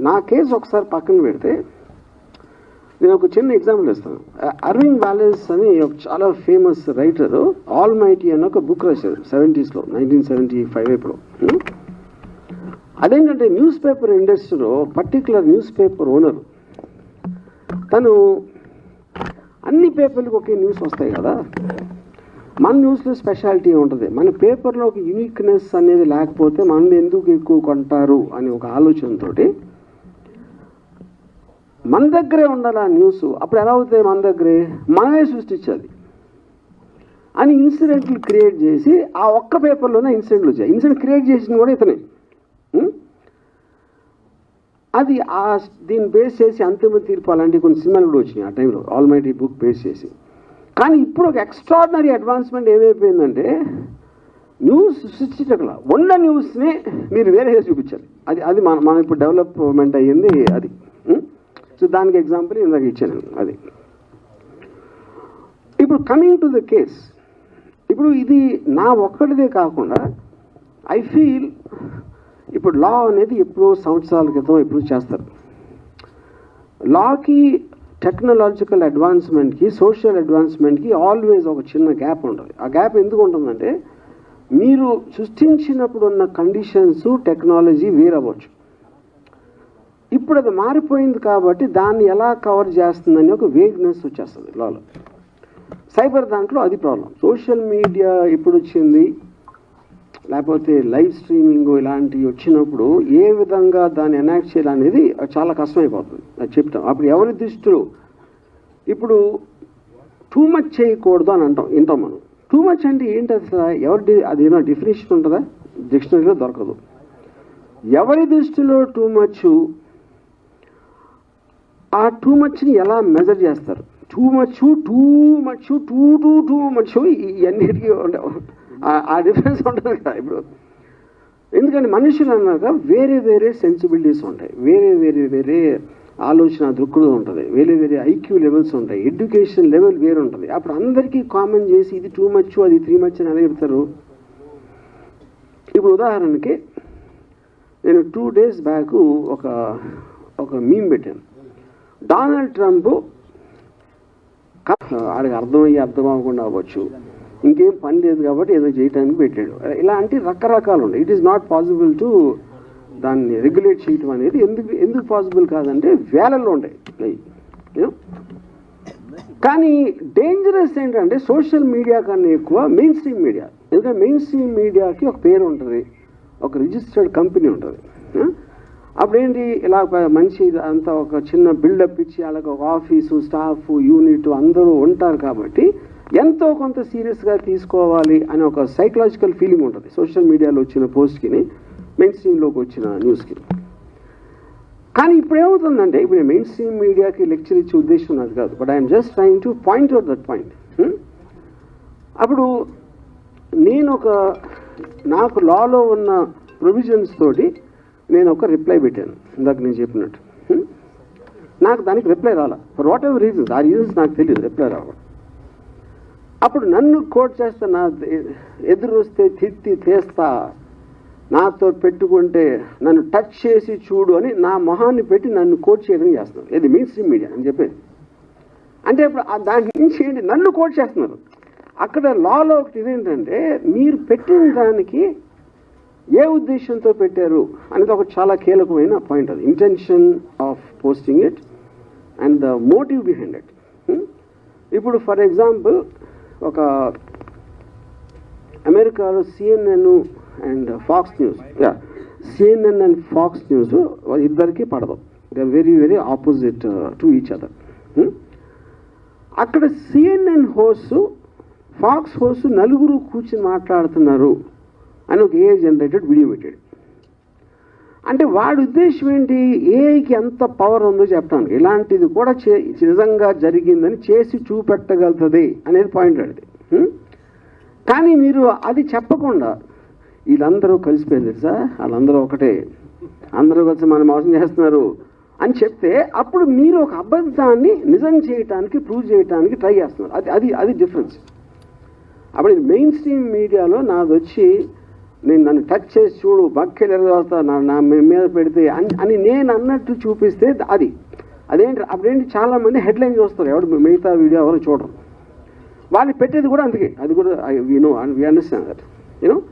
నా కేసు ఒకసారి పక్కన పెడితే నేను ఒక చిన్న ఎగ్జాంపుల్ ఇస్తాను. అరవింద్ వ్యాలెస్ అని ఒక చాలా ఫేమస్ రైటర్ ఆల్ మైటీ అని ఒక బుక్ రాశారు సెవెంటీస్లో నైన్టీన్ సెవెంటీ ఫైవ్ ఇప్పుడు అదేంటంటే న్యూస్ పేపర్ ఇండస్ట్రీలో పర్టికులర్ న్యూస్ పేపర్ ఓనర్ తను అన్ని పేపర్లకు ఒకే న్యూస్ వస్తాయి కదా. మన న్యూస్లో స్పెషాలిటీ ఉంటుంది. మన పేపర్లో ఒక యూనిక్నెస్ అనేది లేకపోతే మన ఎందుకు ఎక్కువ కొంటారు అని ఒక ఆలోచనతోటి మన దగ్గరే ఉండాలి ఆ న్యూస్? అప్పుడు ఎలా అవుతాయి మన దగ్గరే? మనమే సృష్టించాలి. అని ఇన్సిడెంట్లు క్రియేట్ చేసి ఆ ఒక్క పేపర్లోనే ఇన్సిడెంట్లు వచ్చాయి. ఇన్సిడెంట్ క్రియేట్ చేసింది కూడా ఇతనే. అది ఆ దీన్ని బేస్ చేసి అంతిమ తీర్పు అలాంటి కొన్ని సినిమాలు కూడా వచ్చినాయి ఆ టైంలో ఆల్మైటీ బుక్ బేస్ చేసి. కానీ ఇప్పుడు ఒక ఎక్స్ట్రాడినరీ అడ్వాన్స్మెంట్ ఏమైపోయిందంటే న్యూస్ సృష్టించగల ఉన్న న్యూస్ని మీరు వేరేగా చూపించాలి. అది అది మన మనం ఇప్పుడు డెవలప్మెంట్ అయ్యింది అది. సో దానికి ఎగ్జాంపుల్ ఇందాక ఇచ్చాను అది. ఇప్పుడు కమింగ్ టు ద కేస్ ఇప్పుడు ఇది నా ఒక్కడిదే కాకుండా ఐ ఫీల్ ఇప్పుడు లా అనేది ఎప్పుడో సంవత్సరాల క్రితం ఎప్పుడు చేస్తారు. లాకి టెక్నాలజికల్ అడ్వాన్స్మెంట్కి సోషల్ అడ్వాన్స్మెంట్కి ఆల్వేస్ ఒక చిన్న గ్యాప్ ఉంటుంది. ఆ గ్యాప్ ఎందుకు ఉంటుందంటే మీరు సృష్టించినప్పుడు ఉన్న కండిషన్స్ టెక్నాలజీ వేరవ్వచ్చు. ఇప్పుడు అది మారిపోయింది కాబట్టి దాన్ని ఎలా కవర్ చేస్తుందని ఒక వేగ్నెస్ వచ్చేస్తుంది లాలో. సైబర్ దాంట్లో అది ప్రాబ్లం సోషల్ మీడియా ఎప్పుడు వచ్చింది. లేకపోతే లైవ్ స్ట్రీమింగ్ ఇలాంటివి వచ్చినప్పుడు ఏ విధంగా దాన్ని ఎనాక్ట్ చేయాలనేది చాలా కష్టమైపోతుంది. అది చెప్తాం అప్పుడు ఎవరి దృష్టిలో ఇప్పుడు టూ మచ్ చేయకూడదు అని అంటాం వింటాం మనం. టూ మచ్ అంటే ఏంటి అసలు? ఎవరి అది ఏమైనా డిఫినేషన్ ఉంటుందా? డిక్షనరీలో దొరకదు. ఎవరి దృష్టిలో టూ మచ్ ఆ టూ మచ్ని ఎలా మెజర్ చేస్తారు? Too much too much too too too much ఇవన్నిటికీ ఆ- డిఫరెన్స్ ఉంటుంది కదా ఇప్పుడు. ఎందుకంటే మనుషులు అన్నాక వేరే వేరే సెన్సిబిలిటీస్ ఉంటాయి. వేరే వేరే వేరే ఆలోచన దృక్పథం ఉంటుంది. వేరే వేరే ఐక్యూ లెవెల్స్ ఉంటాయి. ఎడ్యుకేషన్ లెవెల్ వేరే ఉంటుంది అప్పుడు అందరికీ కామన్ చేసి ఇది టూ మచ్ అది త్రీ మచ్ అని ఎలా చెప్తారు? ఇప్పుడు ఉదాహరణకి నేను టూ డేస్ బ్యాక్ ఒక ఒక మీమ్ పెట్టాను. డొనాల్డ్ ట్రంప్ ఆడికి అర్థమయ్యి అర్థం అవ్వకుండా అవ్వచ్చు. ఇంకేం పని లేదు కాబట్టి ఏదో చేయటానికి పెట్టాడు. ఇలాంటి రకరకాలు ఉన్నాయి it is not possible to దాన్ని రెగ్యులేట్ చేయటం అనేది ఎందుకు ఎందుకు పాసిబుల్ కాదంటే వేలల్లో ఉంటాయి. కానీ డేంజరస్ ఏంటంటే సోషల్ మీడియా కన్నా ఎక్కువ మెయిన్ స్ట్రీమ్ మీడియా ఎందుకంటే మెయిన్ స్ట్రీమ్ మీడియాకి ఒక పేరు ఉంటుంది. ఒక రిజిస్టర్డ్ కంపెనీ ఉంటుంది. అప్పుడేంటి ఇలా మంచి అంతా ఒక చిన్న బిల్డప్ ఇచ్చి వాళ్ళకి ఒక ఆఫీసు స్టాఫ్ యూనిట్ అందరూ ఉంటారు కాబట్టి ఎంతో కొంత సీరియస్గా తీసుకోవాలి అనే ఒక సైకలాజికల్ ఫీలింగ్ ఉంటుంది. సోషల్ మీడియాలో వచ్చిన పోస్ట్కి మెయిన్ స్ట్రీమ్లోకి వచ్చిన న్యూస్కి కానీ ఇప్పుడు ఏమవుతుందంటే ఇప్పుడు మెయిన్ స్ట్రీమ్ మీడియాకి లెక్చర్ ఇచ్చే ఉద్దేశం నాది కాదు. But I'm just trying to point out that point అప్పుడు నేను ఒక నాకు లాలో ఉన్న ప్రొవిజన్స్ తోటి నేను ఒక రిప్లై పెట్టాను. ఇందాక నేను చెప్పినట్టు. నాకు దానికి రిప్లై రాలా. ఫర్ వాట్ ఎవర్ రీజన్స్ ఆ రీజన్స్ నాకు తెలియదు రిప్లై రావడం. అప్పుడు నన్ను కోట్ చేస్తా నా ఎదురు వస్తే తిట్టి తీస్తా. నాతో పెట్టుకుంటే నన్ను టచ్ చేసి చూడు అని నా మొహాన్ని పెట్టి నన్ను కోట్ చేయడం చేస్తున్నారు. ఇది మెయిన్ స్ట్రీమ్ మీడియా అని చెప్పేది. అంటే ఇప్పుడు దాని నుంచి ఏంటి? నన్ను కోట్ చేస్తున్నారు. అక్కడ లాలో ఒకటి ఇదేంటంటే మీరు పెట్టిన దానికి ఏ ఉద్దేశంతో పెట్టారు అనేది ఒక చాలా కీలకమైన పాయింట్ అది. Intention of posting it and the motive behind it ఇప్పుడు ఫర్ ఎగ్జాంపుల్ ఒక అమెరికాలో CNN and Fox News yeah CNN and Fox News ఇద్దరికి పడదు. They very very opposite to each other అక్కడ సిఎన్ఎన్ హోస్ ఫాక్స్ హోస్ నలుగురు కూర్చుని మాట్లాడుతున్నారు. అని ఒక ఏఐ జనరేటెడ్ వీడియో పెట్టాడు. అంటే వాడి ఉద్దేశం ఏంటి? ఏఐకి ఎంత పవర్ ఉందో చెప్పడానికి. ఇలాంటిది కూడా చే నిజంగా జరిగిందని చేసి చూపెట్టగలుగుతుంది అనేది పాయింట్ అది కానీ మీరు అది చెప్పకుండా వీళ్ళందరూ కలిసిపోయింది తెలుసా? వాళ్ళందరూ ఒకటే. అందరూ కలిసి మనం మోసం చేస్తున్నారు అని చెప్తే అప్పుడు మీరు ఒక అబద్ధాన్ని నిజం చేయటానికి ప్రూవ్ చేయటానికి ట్రై చేస్తున్నారు. అది అది అది డిఫరెన్స్ అప్పుడు మెయిన్ స్ట్రీమ్ మీడియాలో నాది వచ్చి నేను నన్ను టచ్ చేసి చూడు బక్కెలు ఎరగవుతా నా నా మీ- మీద పెడితే అని అని నేను అన్నట్టు చూపిస్తే అది. అదేంటి అప్పుడేంటి చాలా మంది హెడ్లైన్ చూస్తారు ఎవడు మిగతా వీడియో ఎవరు చూడరు. వాళ్ళు పెట్టేది కూడా అందుకే. అది కూడా we know and we understand that you know